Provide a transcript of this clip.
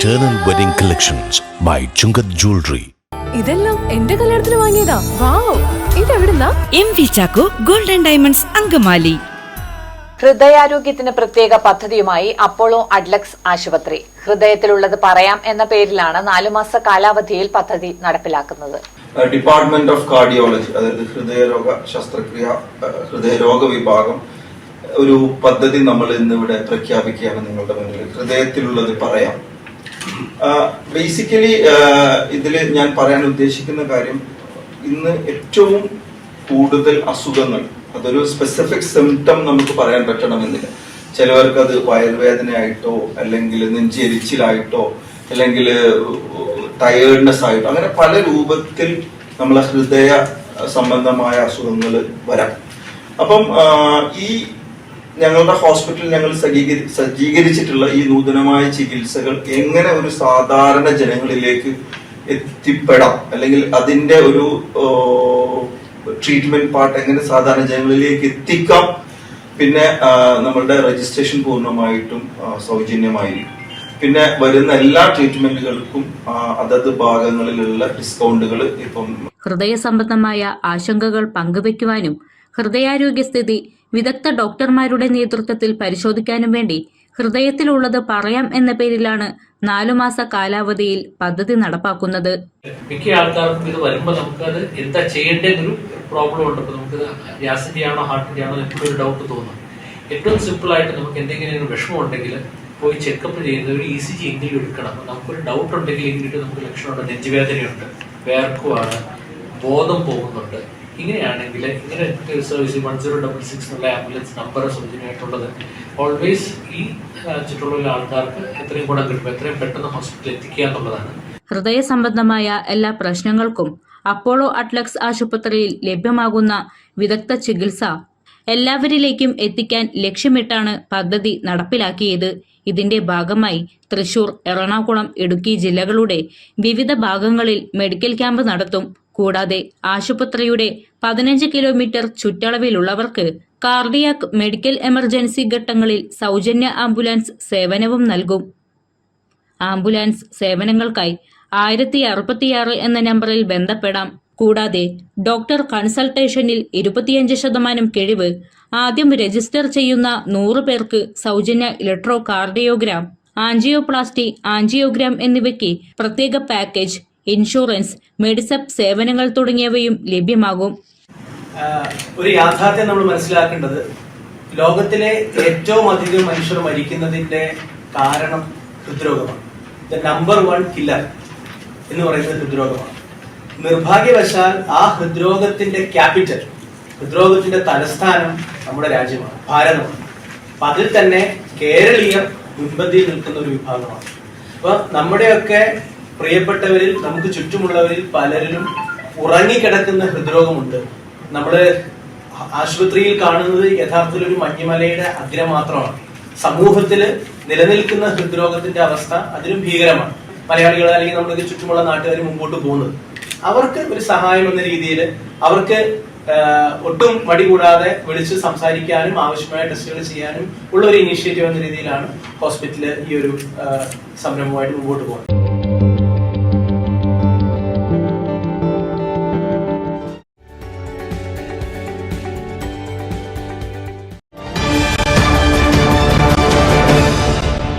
Eternal Wedding Collections by Chungath Jewelry. ഇതെല്ലാം എന്റെ കല്യാണത്തിന് വാങ്ങിയതാ. Wow. ഇതെവിടുന്നാ? M V Chacko golden diamonds Angamaly. ഹൃദയാരോഗ്യത്തിന് പ്രത്യേക പദ്ധതിയുമായി അപ്പോളോ അഡ്ലക്സ് ആശുപത്രി. ഹൃദയത്തിലുള്ളത് പറയാം എന്ന പേരിലാണ് നാലുമാസ കാലാവധിയിൽ പദ്ധതി നടപ്പിലാക്കുന്നത്. ഡിപ്പാർട്ട്മെന്റ് ഓഫ് കാർഡിയോളജി അതായത് ഹൃദയരോഗ ശസ്ത്രക്രിയ ഹൃദയരോഗ വിഭാഗം ഒരു പദ്ധതി നമ്മൾ ഇന്നിവിടെ പ്രഖ്യാപിക്കുകയാണ് നിങ്ങളുടെ മുന്നിൽ. ഹൃദയത്തിലുള്ളത് പറയാം. ബേസിക്കലി ഇതിൽ ഞാൻ പറയാൻ ഉദ്ദേശിക്കുന്ന കാര്യം ഇന്ന് ഏറ്റവും കൂടുതൽ അസുഖങ്ങൾ അതൊരു സ്പെസിഫിക് സിംറ്റം നമുക്ക് പറയാൻ പറ്റണമെന്നില്ല. ചിലവർക്ക് അത് വയറുവേദനയായിട്ടോ അല്ലെങ്കിൽ നെഞ്ചെരിച്ചിലായിട്ടോ അല്ലെങ്കിൽ ടയേർഡ്നെസ് ആയിട്ടോ അങ്ങനെ പല രൂപത്തിൽ നമ്മളെ ഹൃദയ സംബന്ധമായ അസുഖങ്ങൾ വരാം. അപ്പം ഈ ഞങ്ങളുടെ ഹോസ്പിറ്റലിൽ ഞങ്ങൾ സജ്ജീകരി സജ്ജീകരിച്ചിട്ടുള്ള ഈ നൂതനമായ ചികിത്സകൾ എങ്ങനെ ഒരു സാധാരണ ജനങ്ങളിലേക്ക് എത്തിപ്പെടാം? അല്ലെങ്കിൽ അതിന്റെ ഒരു ട്രീറ്റ്മെന്റ് പാർട്ട് എങ്ങനെ സാധാരണ ജനങ്ങളിലേക്ക് എത്തിക്കാം? പിന്നെ നമ്മളുടെ രജിസ്ട്രേഷൻ പൂർണമായിട്ടും സൗജന്യമായിരിക്കും. പിന്നെ വരുന്ന എല്ലാ ട്രീറ്റ്മെന്റുകൾക്കും അതത് ഭാഗങ്ങളിലുള്ള ഡിസ്കൗണ്ടുകൾ ഇപ്പം ഹൃദയ സംബന്ധമായ ആശങ്കകൾ പങ്കുവയ്ക്കുവാനും ഹൃദയാരോഗ്യസ്ഥിതി വിദഗ്ധ ഡോക്ടർമാരുടെ നേതൃത്വത്തിൽ പരിശോധിക്കാനും വേണ്ടി ഹൃദയത്തിലുള്ളത് പറയാം എന്ന പേരിലാണ് നാലുമാസ കാലാവധിയിൽ പദ്ധതി നടപ്പാക്കുന്നത്. മിക്ക ആൾക്കാർക്കും ഇത് വരുമ്പോൾ നമുക്കത് എന്താ ചെയ്യേണ്ടതൊരു പ്രോബ്ലം ഉണ്ട്. നമുക്ക് ഗ്യാസിന്റെ ആണോ ഹാർട്ടിന്റെ ആണോ എപ്പോഴും ഒരു ഡൗട്ട് തോന്നും. ഏറ്റവും സിമ്പിൾ ആയിട്ട് നമുക്ക് എന്തെങ്കിലും ഒരു വിഷമം ഉണ്ടെങ്കിൽ പോയി ചെക്കപ്പ് ചെയ്യുന്ന ഒരു ഇ സി ജി എങ്കിലും എടുക്കണം. നമുക്ക് നമുക്കൊരു ഡൗട്ട് ഉണ്ടെങ്കിൽ എങ്കിലും നമുക്ക് ലക്ഷണമുണ്ട്. നെഞ്ചുവേദനയുണ്ട്. വേർക്കുവാണ്. ബോധം പോകുന്നുണ്ട്. ഇങ്ങനെയാണെങ്കിൽ ഇങ്ങനെ service one zero double six എന്നുള്ള ആംബുലൻസ് നമ്പർ സൗജന്യമായിട്ടുള്ളത്. ഓൾവേസ് ഈ ചുറ്റുള്ള ആൾക്കാർക്ക് എത്രയും കൂടെ കിട്ടും. എത്രയും പെട്ടെന്ന് ഹോസ്പിറ്റലിൽ എത്തിക്കുക എന്നുള്ളതാണ്. ഹൃദയ സംബന്ധമായ എല്ലാ പ്രശ്നങ്ങൾക്കും അപ്പോളോ അട്ലക്സ് ആശുപത്രിയിൽ ലഭ്യമാകുന്ന വിദഗ്ധ ചികിത്സ എല്ലാവരിലേക്കും എത്തിക്കാൻ ലക്ഷ്യമിട്ടാണ് പദ്ധതി നടപ്പിലാക്കിയത്. ഇതിന്റെ ഭാഗമായി തൃശൂർ എറണാകുളം ഇടുക്കി ജില്ലകളുടെ വിവിധ ഭാഗങ്ങളിൽ മെഡിക്കൽ ക്യാമ്പ് നടത്തും. കൂടാതെ ആശുപത്രിയുടെ പതിനഞ്ച് കിലോമീറ്റർ ചുറ്റളവിലുള്ളവർക്ക് കാർഡിയാക് മെഡിക്കൽ എമർജൻസി ഘട്ടങ്ങളിൽ സൗജന്യ ആംബുലൻസ് സേവനവും നൽകും. ആംബുലൻസ് സേവനങ്ങൾക്കായി ആയിരത്തി എന്ന നമ്പറിൽ ബന്ധപ്പെടാം. കൂടാതെ ഡോക്ടർ കൺസൾട്ടേഷനിൽ ഇരുപത്തിയഞ്ച് ശതമാനം കിഴിവ് ആദ്യം രജിസ്റ്റർ ചെയ്യുന്ന നൂറ് പേർക്ക് സൗജന്യ ഇലക്ട്രോ കാർഡിയോഗ്രാം ആൻജിയോപ്ലാസ്റ്റി ആൻജിയോഗ്രാം എന്നിവയ്ക്ക് പ്രത്യേക പാക്കേജ് ഇൻഷുറൻസ് മെഡിസപ്പ് സേവനങ്ങൾ തുടങ്ങിയവയും ലഭ്യമാകും. ഒരു യാഥാർത്ഥ്യം നമ്മൾ മനസ്സിലാക്കേണ്ടത് ലോകത്തിലെ ഏറ്റവും അധികം മനുഷ്യർ മരിക്കുന്നതിന്റെ കാരണം ഹൃദ്രോഗമാണ്. ദ നമ്പർ വൺ കില്ലർ എന്ന് പറയുന്നത് ഹൃദ്രോഗമാണ്. നിർഭാഗ്യവശാൽ ആ ഹൃദ്രോഗത്തിന്റെ ക്യാപിറ്റൽ ഹൃദ്രോഗത്തിന്റെ തലസ്ഥാനം നമ്മുടെ രാജ്യമാണ് ഭാരതമാണ്. അപ്പൊ അതിൽ തന്നെ കേരളീയർ മുൻപന്തിയിൽ നിൽക്കുന്ന ഒരു വിഭാഗമാണ്. അപ്പൊ നമ്മുടെയൊക്കെ പ്രിയപ്പെട്ടവരിൽ നമുക്ക് ചുറ്റുമുള്ളവരിൽ പലരിലും ഉറങ്ങിക്കിടക്കുന്ന ഹൃദ്രോഗമുണ്ട്. നമ്മൾ ആശുപത്രിയിൽ കാണുന്നത് യഥാർത്ഥത്തിൽ ഒരു മഞ്ഞുമലയുടെ അഗ്രം മാത്രമാണ്. സമൂഹത്തിൽ നിലനിൽക്കുന്ന ഹൃദ്രോഗത്തിന്റെ അവസ്ഥ അതിലും ഭീകരമാണ്. മലയാളികൾ അല്ലെങ്കിൽ നമ്മുടെ ചുറ്റുമുള്ള നാട്ടുകാർ മുമ്പോട്ട് പോകുന്നത്. അവർക്ക് ഒരു സഹായം എന്ന രീതിയിൽ അവർക്ക് ഒട്ടും മടി കൂടാതെ വിളിച്ച് സംസാരിക്കാനും ആവശ്യമായ ടെസ്റ്റുകൾ ചെയ്യാനും ഉള്ള ഒരു ഇനീഷ്യേറ്റീവ് എന്ന രീതിയിലാണ് ഹോസ്പിറ്റൽ ഈ ഒരു സംരംഭമായിട്ട് മുമ്പോട്ട് പോകുന്നത്.